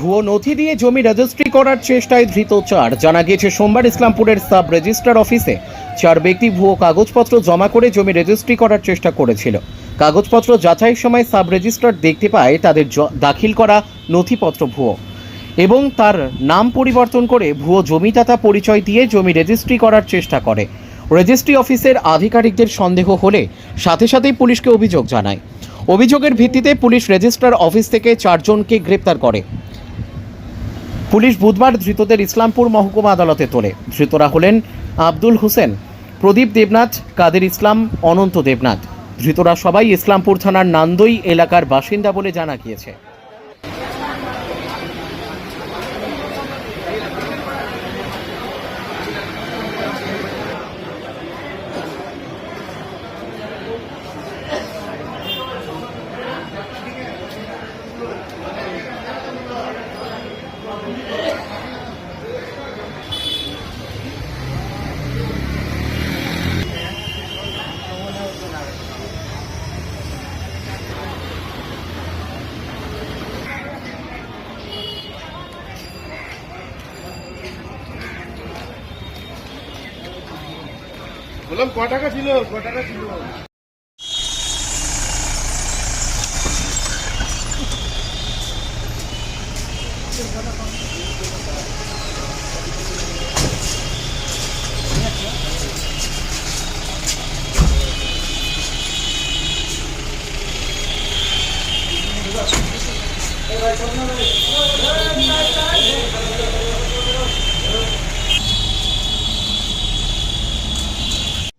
ভুয়ো নথি দিয়ে জমি রেজিস্ট্রি করার চেষ্টায় ধৃত চার। জানা গিয়েছে, সোমবার ইসলামপুরের সাব রেজিস্ট্রার অফিসে চার ব্যক্তি ভুয়ো কাগজপত্র জমা করে জমি রেজিস্ট্রি করার চেষ্টা করেছিল। কাগজপত্র যাচাইয়ের সময় সাব রেজিস্ট্রার দেখতে পায়, তাদের দাখিল করা নথিপত্র ভুয়ো এবং তার নাম পরিবর্তন করে ভুয়ো জমিদাতা পরিচয় দিয়ে জমি রেজিস্ট্রি করার চেষ্টা করে। রেজিস্ট্রি অফিসের আধিকারিকদের সন্দেহ হলে সাথে সাথেই পুলিশকে অভিযোগ জানায়। অভিযোগের ভিত্তিতে পুলিশ রেজিস্ট্রার অফিস থেকে চারজনকে গ্রেপ্তার করে। পুলিশ বুধবার ধৃতদের ইসলামপুর মহকুমা আদালতে তোলে। ধৃতরা হলেন আব্দুল হোসেন, প্রদীপ দেবনাথ, কাদের ইসলাম, অনন্ত দেবনাথ। ধৃতরা সবাই ইসলামপুর থানার নান্দই এলাকার বাসিন্দা বলে জানা গিয়েছে। বললাম ক টাকা ছিল? ক টাকা ছিল?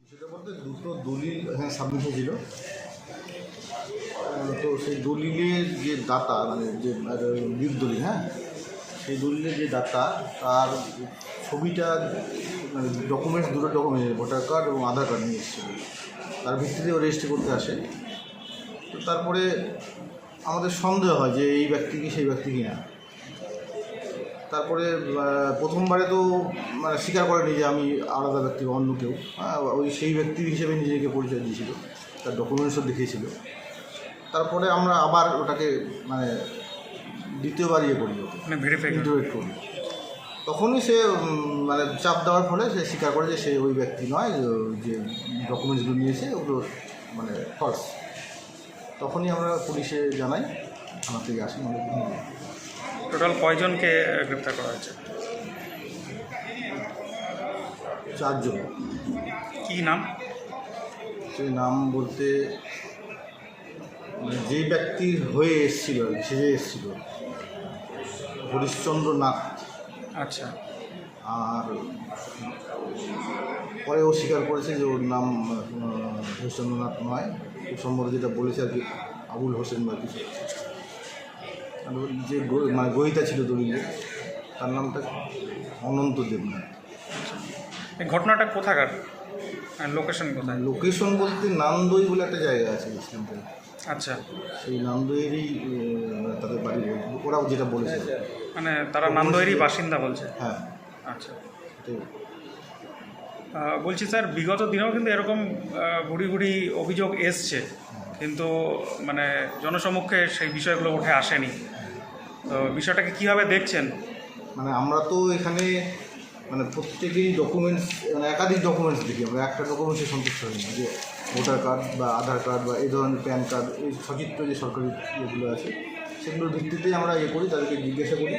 সেটা বলতে দুটো দলিল সাবমিট হয়েছিল তো সেই দলিলের যে দাতা মানে যে দলিল হ্যাঁ? সেই দলিলের যে দাতা, তার ছবিটা মানে ডকুমেন্টস দুটো ডকুমেন্ট ভোটার কার্ড এবং আধার কার্ড নিয়ে এসেছিল। তার ভিত্তিতে ও রেজিস্ট্রি করতে আসে। তো তারপরে আমাদের সন্দেহ হয় যে এই ব্যক্তি কি, সেই ব্যক্তি কি না। তারপরে প্রথমবারে তো মানে স্বীকার করেনি যে আমি আলাদা ব্যক্তি বা অন্য কেউ। হ্যাঁ, ওই সেই ব্যক্তি হিসেবে নিজেকে পরিচয় দিয়েছিল তার ডকুমেন্টসও দেখিয়েছিল। তারপরে আমরা আবার ওটাকে মানে দ্বিতীয়বার ইয়ে করি মানে করি। তখনই সে মানে চাপ দেওয়ার ফলে সে স্বীকার করে যে সে ওই ব্যক্তি নয় যে ডকুমেন্টসগুলো নিয়েছে ওগুলো মানে ফলস তখনই আমরা পুলিশে জানাই থানা থেকে আসি আমাদের টোটাল কয়জনকে গ্রেপ্তার করা হয়েছে? চারজন। কি নাম? সেই নাম বলতে মানে যে ব্যক্তি হয়ে এসেছিল সেজে এসেছিল হরিশ্চন্দ্র নাথ। আচ্ছা। আর পরে ও স্বীকার করেছে যে ওর নাম হরিশ্চন্দ্রনাথ নয়। সম্ভবত যেটা বলেছে আর কি আবুল হোসেন বা কিছু। যে গো- মানে গহিতা ছিল দলিলে তার নামটা অনন্ত দেবনাথ। এই ঘটনাটা কোথাকার? লোকেশন কোথায়? লোকেশন বলতে নান্দই বলে একটা জায়গা আছে ইসলামপুরে আচ্ছা। সেই নান্দইয়েরই তাদের বাড়ি বলছে। ওরাও যেটা বলেছে। মানে তারা নান্দয়েরই বাসিন্দা বলছে? হ্যাঁ। আচ্ছা। বলছি স্যার বিগত দিনেও কিন্তু এরকম ঘুরি ঘুরি অভিযোগ এসছে। কিন্তু মানে জনসমক্ষে সেই বিষয়গুলো উঠে আসেনি। তো বিষয়টাকে কীভাবে দেখছেন? মানে আমরা তো এখানে মানে প্রত্যেকেরই ডকুমেন্টস মানে একাধিক ডকুমেন্টস দেখি। আমরা একটা ডকুমেন্টসে সন্তুষ্ট হই না যে ভোটার কার্ড বা আধার কার্ড বা এই ধরনের প্যান কার্ড এই সচিত্র যে সরকারি ইয়েগুলো আছে সেগুলোর ভিত্তিতেই আমরা ইয়ে করি তাদেরকে জিজ্ঞাসা করি।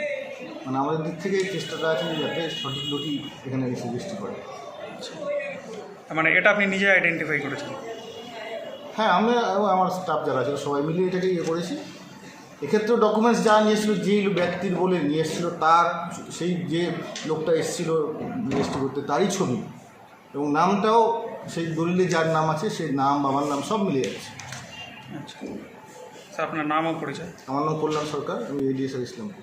মানে আমাদের দিক থেকে চেষ্টাটা আছে যাতে সঠিক নথি এখানে এসে সৃষ্টি করে। মানে এটা আপনি নিজে আইডেন্টিফাই করেছেন? হ্যাঁ আমি এবং আমার স্টাফ যারা আছে সবাই মিলে এটাকে ইয়ে করেছি। এক্ষেত্রেও ডকুমেন্টস যা নিয়ে এসেছিল যেই ব্যক্তির বলে নিয়ে এসেছিল তার সেই যে লোকটা এসেছিল রেজিস্ট্রি করতে তারই ছবি। এবং নামটাও সেই দলিলে যার নাম আছে সেই নাম বাবার নাম সব মিলে যাচ্ছে আচ্ছা। স্যার আপনার নামও পরিচয়? আমার নাম কল্যাণ সরকার আমি ADSR Islampur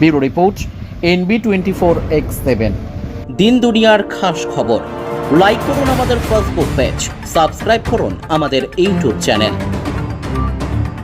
bureau report NB twenty four x seven দিন দুনিয়ার খাস খবর। লাইক করুন আমাদের ফেসবুক পেজ সাবস্ক্রাইব করুন আমাদের ইউটিউব চ্যানেল